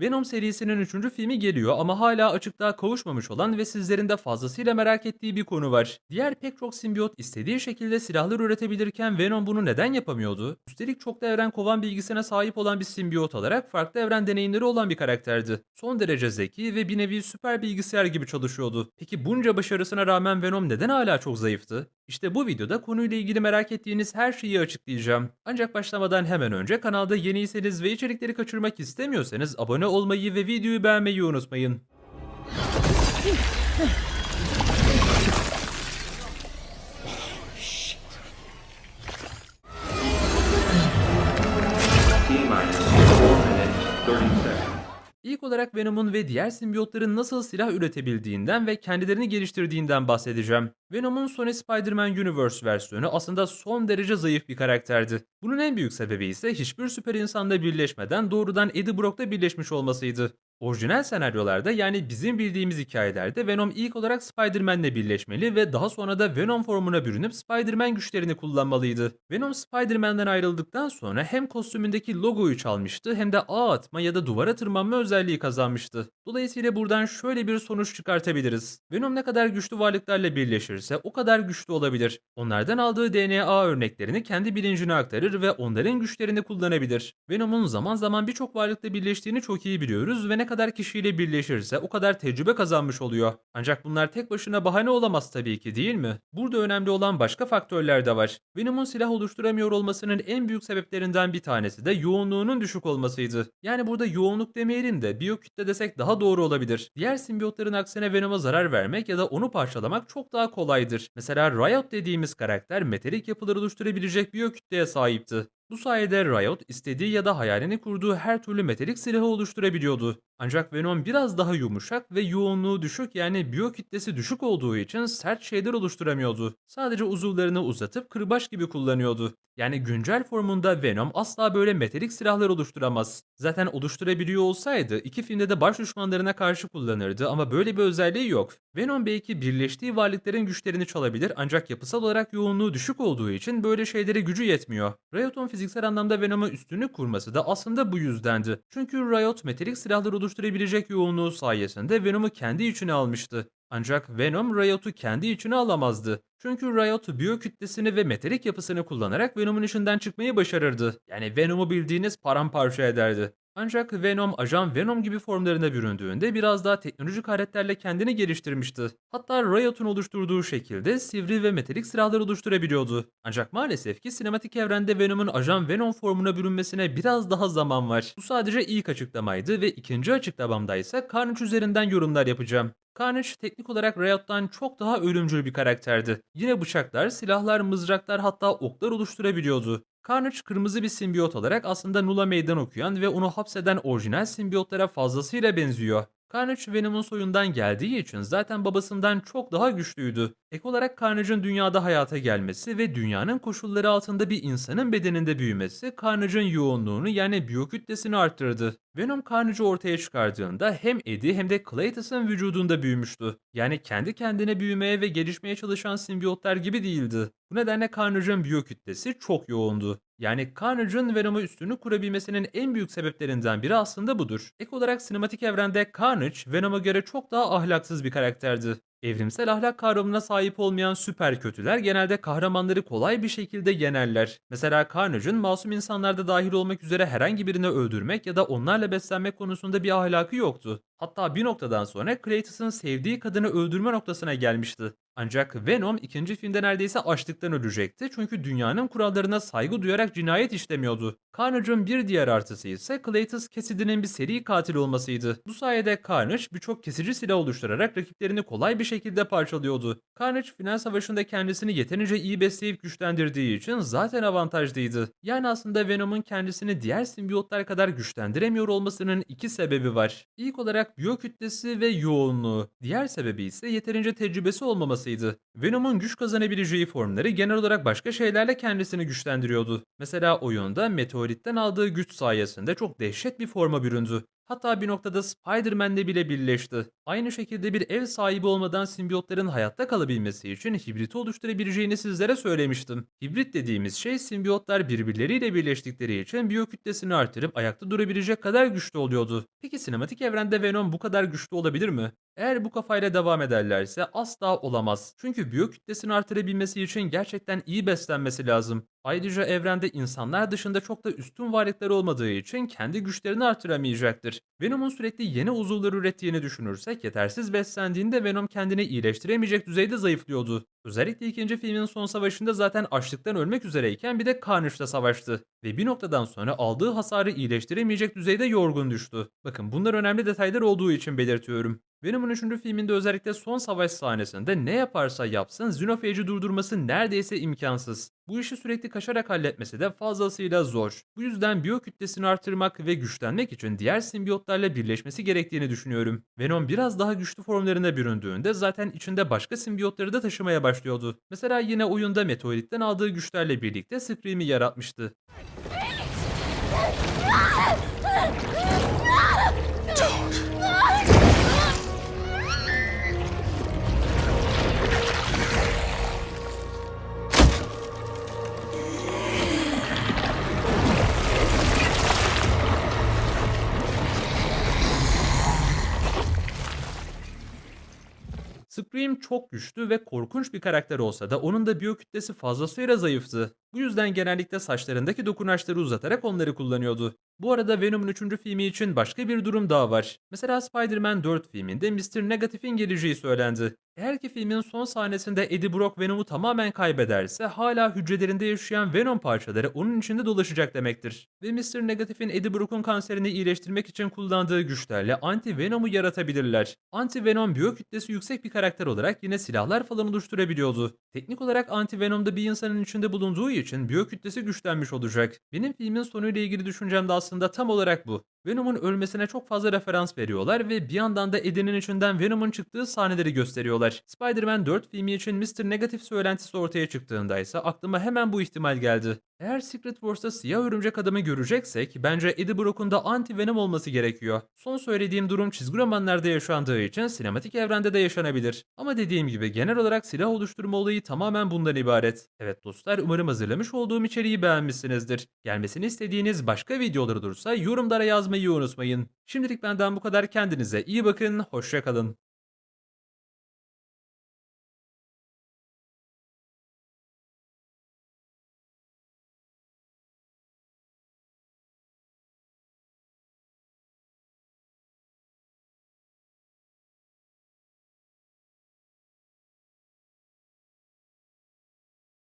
Venom serisinin 3. filmi geliyor ama hala açıklığa kavuşmamış olan ve sizlerin de fazlasıyla merak ettiği bir konu var. Diğer pek çok simbiyot istediği şekilde silahlar üretebilirken Venom bunu neden yapamıyordu? Üstelik çoklu evren kovan bilgisine sahip olan bir simbiyot olarak farklı evren deneyimleri olan bir karakterdi. Son derece zeki ve bir nevi süper bilgisayar gibi çalışıyordu. Peki bunca başarısına rağmen Venom neden hala çok zayıftı? İşte bu videoda konuyla ilgili merak ettiğiniz her şeyi açıklayacağım. Ancak başlamadan hemen önce kanalda yeniyseniz ve içerikleri kaçırmak istemiyorsanız abone olmayı ve videoyu beğenmeyi unutmayın. İlk olarak Venom'un ve diğer simbiyotların nasıl silah üretebildiğinden ve kendilerini geliştirdiğinden bahsedeceğim. Venom'un Sony Spider-Man Universe versiyonu aslında son derece zayıf bir karakterdi. Bunun en büyük sebebi ise hiçbir süper insanda birleşmeden doğrudan Eddie Brock'ta birleşmiş olmasıydı. Orijinal senaryolarda yani bizim bildiğimiz hikayelerde Venom ilk olarak Spider-Man'le birleşmeli ve daha sonra da Venom formuna bürünüp Spider-Man güçlerini kullanmalıydı. Venom Spider-Man'den ayrıldıktan sonra hem kostümündeki logoyu çalmıştı hem de ağ atma ya da duvara tırmanma özelliği kazanmıştı. Dolayısıyla buradan şöyle bir sonuç çıkartabiliriz. Venom ne kadar güçlü varlıklarla birleşirse o kadar güçlü olabilir. Onlardan aldığı DNA örneklerini kendi bilincine aktarır ve onların güçlerini kullanabilir. Venom'un zaman zaman birçok varlıkla birleştiğini çok iyi biliyoruz ve ne kadar kişiyle birleşirse o kadar tecrübe kazanmış oluyor. Ancak bunlar tek başına bahane olamaz tabii ki değil mi? Burada önemli olan başka faktörler de var. Venom'un silah oluşturamıyor olmasının en büyük sebeplerinden bir tanesi de yoğunluğunun düşük olmasıydı. Yani burada yoğunluk demeyelim de biyokütle desek daha doğru olabilir. Diğer simbiyotların aksine Venom'a zarar vermek ya da onu parçalamak çok daha kolaydır. Mesela Riot dediğimiz karakter metalik yapılar oluşturabilecek biyokütleye sahipti. Bu sayede Riot istediği ya da hayalini kurduğu her türlü metalik silahı oluşturabiliyordu. Ancak Venom biraz daha yumuşak ve yoğunluğu düşük yani biyokütlesi düşük olduğu için sert şeyler oluşturamıyordu. Sadece uzuvlarını uzatıp kırbaç gibi kullanıyordu. Yani güncel formunda Venom asla böyle metalik silahlar oluşturamaz. Zaten oluşturabiliyor olsaydı iki filmde de baş düşmanlarına karşı kullanırdı ama böyle bir özelliği yok. Venom belki birleştiği varlıkların güçlerini çalabilir ancak yapısal olarak yoğunluğu düşük olduğu için böyle şeylere gücü yetmiyor. Riot'un fiziksel anlamda Venom'a üstünlük kurması da aslında bu yüzdendi. Çünkü Riot metalik silahlar oluşturabilecek yoğunluğu sayesinde Venom'u kendi içine almıştı. Ancak Venom Riot'u kendi içine alamazdı. Çünkü Riot biyokütlesini ve metalik yapısını kullanarak Venom'un içinden çıkmayı başarırdı. Yani Venom'u bildiğiniz paramparça ederdi. Ancak Venom, Ajan Venom gibi formlarına büründüğünde biraz daha teknolojik aletlerle kendini geliştirmişti. Hatta Riot'un oluşturduğu şekilde sivri ve metalik silahlar oluşturabiliyordu. Ancak maalesef ki sinematik evrende Venom'un Ajan Venom formuna bürünmesine biraz daha zaman var. Bu sadece ilk açıklamaydı ve ikinci açıklamamda ise Carnage üzerinden yorumlar yapacağım. Carnage teknik olarak Riot'tan çok daha ölümcül bir karakterdi. Yine bıçaklar, silahlar, mızraklar hatta oklar oluşturabiliyordu. Carnage kırmızı bir simbiyot olarak aslında Null'a meydan okuyan ve onu hapseden orijinal simbiyotlara fazlasıyla benziyor. Carnage Venom'un soyundan geldiği için zaten babasından çok daha güçlüydü. Ek olarak Carnage'ın dünyada hayata gelmesi ve dünyanın koşulları altında bir insanın bedeninde büyümesi Carnage'ın yoğunluğunu yani biyokütlesini arttırdı. Venom Carnage'ı ortaya çıkardığında hem Eddie hem de Claytus'ın vücudunda büyümüştü. Yani kendi kendine büyümeye ve gelişmeye çalışan simbiyotlar gibi değildi. Bu nedenle Carnage'ın biyokütlesi çok yoğundu. Yani Carnage'ın Venom'a üstünlük kurabilmesinin en büyük sebeplerinden biri aslında budur. Ek olarak sinematik evrende Carnage, Venom'a göre çok daha ahlaksız bir karakterdi. Evrimsel ahlak kavramına sahip olmayan süper kötüler genelde kahramanları kolay bir şekilde yenerler. Mesela Carnage'ın masum insanlarda dahil olmak üzere herhangi birini öldürmek ya da onlarla beslenmek konusunda bir ahlakı yoktu. Hatta bir noktadan sonra Claytus'ın sevdiği kadını öldürme noktasına gelmişti. Ancak Venom ikinci filmde neredeyse açlıktan ölecekti çünkü dünyanın kurallarına saygı duyarak cinayet işlemiyordu. Carnage'ın bir diğer artısı ise Claytus Cassidy'nin bir seri katil olmasıydı. Bu sayede Carnage birçok kesici silah oluşturarak rakiplerini kolay bir şekilde parçalıyordu. Carnage final savaşında kendisini yeterince iyi besleyip güçlendirdiği için zaten avantajlıydı. Yani aslında Venom'un kendisini diğer simbiyotlar kadar güçlendiremiyor olmasının iki sebebi var. İlk olarak biyokütlesi ve yoğunluğu. Diğer sebebi ise yeterince tecrübesi olmamasıydı. Venom'un güç kazanabileceği formları genel olarak başka şeylerle kendisini güçlendiriyordu. Mesela oyunda meteoritten aldığı güç sayesinde çok dehşet bir forma büründü. Hatta bir noktada Spider-Man'le bile birleşti. Aynı şekilde bir ev sahibi olmadan simbiyotların hayatta kalabilmesi için hibriti oluşturabileceğini sizlere söylemiştim. Hibrit dediğimiz şey simbiyotlar birbirleriyle birleştikleri için biyokütlesini artırıp ayakta durabilecek kadar güçlü oluyordu. Peki sinematik evrende Venom bu kadar güçlü olabilir mi? Eğer bu kafayla devam ederlerse asla olamaz. Çünkü biyokütlesini artırabilmesi için gerçekten iyi beslenmesi lazım. Ayrıca evrende insanlar dışında çok da üstün varlıklar olmadığı için kendi güçlerini artıramayacaktır. Venom'un sürekli yeni uzuvlar ürettiğini düşünürsek yetersiz beslendiğinde Venom kendini iyileştiremeyecek düzeyde zayıflıyordu. Özellikle ikinci filmin son savaşında zaten açlıktan ölmek üzereyken bir de Carnage'la savaştı. Ve bir noktadan sonra aldığı hasarı iyileştiremeyecek düzeyde yorgun düştü. Bakın bunlar önemli detaylar olduğu için belirtiyorum. Venom'un 3. filminde özellikle son savaş sahnesinde ne yaparsa yapsın Xenophage'i durdurması neredeyse imkansız. Bu işi sürekli kaçarak halletmesi de fazlasıyla zor. Bu yüzden biyokütlesini artırmak ve güçlenmek için diğer simbiyotlarla birleşmesi gerektiğini düşünüyorum. Venom biraz daha güçlü formlarına büründüğünde zaten içinde başka simbiyotları da taşımaya başlıyordu. Mesela yine oyunda Meteorit'ten aldığı güçlerle birlikte Scream'i yaratmıştı. Scream çok güçlü ve korkunç bir karakter olsa da onun da biyokütlesi fazlasıyla zayıftı. Bu yüzden genellikle saçlarındaki dokunaçları uzatarak onları kullanıyordu. Bu arada Venom'un 3. filmi için başka bir durum daha var. Mesela Spider-Man 4 filminde Mr. Negative'in geleceği söylendi. Eğer ki filmin son sahnesinde Eddie Brock Venom'u tamamen kaybederse hala hücrelerinde yaşayan Venom parçaları onun içinde dolaşacak demektir. Ve Mr. Negative'in Eddie Brock'un kanserini iyileştirmek için kullandığı güçlerle Anti-Venom'u yaratabilirler. Anti-Venom biyokütlesi yüksek bir karakter olarak yine silahlar falan oluşturabiliyordu. Teknik olarak Anti-Venom'da bir insanın içinde bulunduğu için biyokütlesi güçlenmiş olacak. Benim filmin sonuyla ilgili düşüncem de aslında tam olarak bu. Venom'un ölmesine çok fazla referans veriyorlar ve bir yandan da Eddie'nin içinden Venom'un çıktığı sahneleri gösteriyorlar. Spider-Man 4 filmi için Mr. Negative söylentisi ortaya çıktığında ise aklıma hemen bu ihtimal geldi. Eğer Secret Wars'ta siyah örümcek adamı göreceksek bence Eddie Brock'un da anti-Venom olması gerekiyor. Son söylediğim durum çizgi romanlarda yaşandığı için sinematik evrende de yaşanabilir. Ama dediğim gibi genel olarak silah oluşturma olayı tamamen bundan ibaret. Evet dostlar umarım hazırlamış olduğum içeriği beğenmişsinizdir. Gelmesini istediğiniz başka videolar olursa yorumlara yazmayı unutmayın. Şimdilik benden bu kadar kendinize iyi bakın, hoşçakalın.